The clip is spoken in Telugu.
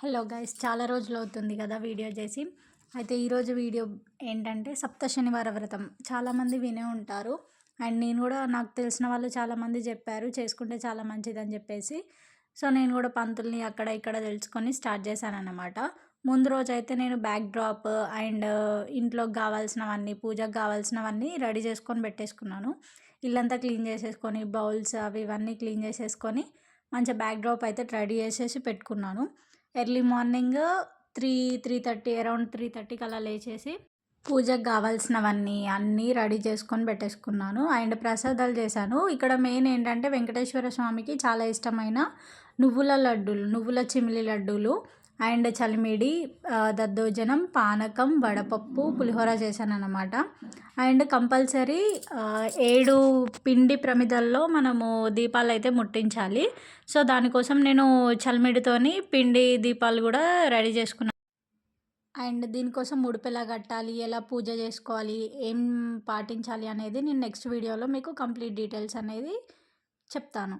హలో గైస్ చాలా రోజులు అవుతుంది కదా వీడియో చేసి. అయితే ఈరోజు వీడియో ఏంటంటే సప్త శనివార వ్రతం. చాలామంది వినే ఉంటారు. అండ్ నేను కూడా నాకు తెలిసిన వాళ్ళు చాలామంది చెప్పారు చేసుకుంటే చాలా మంచిదని చెప్పేసి. సో నేను కూడా పంతుల్ని అక్కడ ఇక్కడ తెలుసుకొని స్టార్ట్ చేశాను అన్నమాట ముందు రోజు అయితే నేను బ్యాక్ డ్రాప్ అండ్ ఇంట్లోకి కావాల్సినవన్నీ పూజకు కావాల్సినవన్నీ రెడీ చేసుకొని పెట్టేసుకున్నాను. ఇల్లంతా క్లీన్ చేసేసుకొని బౌల్స్ అవి ఇవన్నీ క్లీన్ చేసేసుకొని మంచిగా బ్యాక్ డ్రాప్ అయితే రెడీ చేసేసి పెట్టుకున్నాను. Early morning three three thirty around three థర్టీకి అలా లేచేసి పూజకు కావాల్సినవన్నీ అన్నీ రెడీ చేసుకొని పెట్టేసుకున్నాను. అండ్ ప్రసాదాలు చేశాను. ఇక్కడ మెయిన్ ఏంటంటే వెంకటేశ్వర స్వామికి చాలా ఇష్టమైన నువ్వుల లడ్డూలు నువ్వుల చిమిలి లడ్డూలు అండ్ చలిమిడి దద్దోజనం పానకం వడపప్పు పులిహోర చేశాను అనమాట అండ్ కంపల్సరీ ఏడు పిండి ప్రమిదల్లో మనము దీపాలు అయితే ముట్టించాలి. సో దానికోసం నేను చలిమిడితోని పిండి దీపాలు కూడా రెడీ చేసుకున్నాను అండ్ దీనికోసం ఉడుపు ఎలా కట్టాలి ఎలా పూజ చేసుకోవాలి ఏం పాటించాలి అనేది నేను నెక్స్ట్ వీడియోలో మీకు కంప్లీట్ డీటెయిల్స్ అనేది చెప్తాను.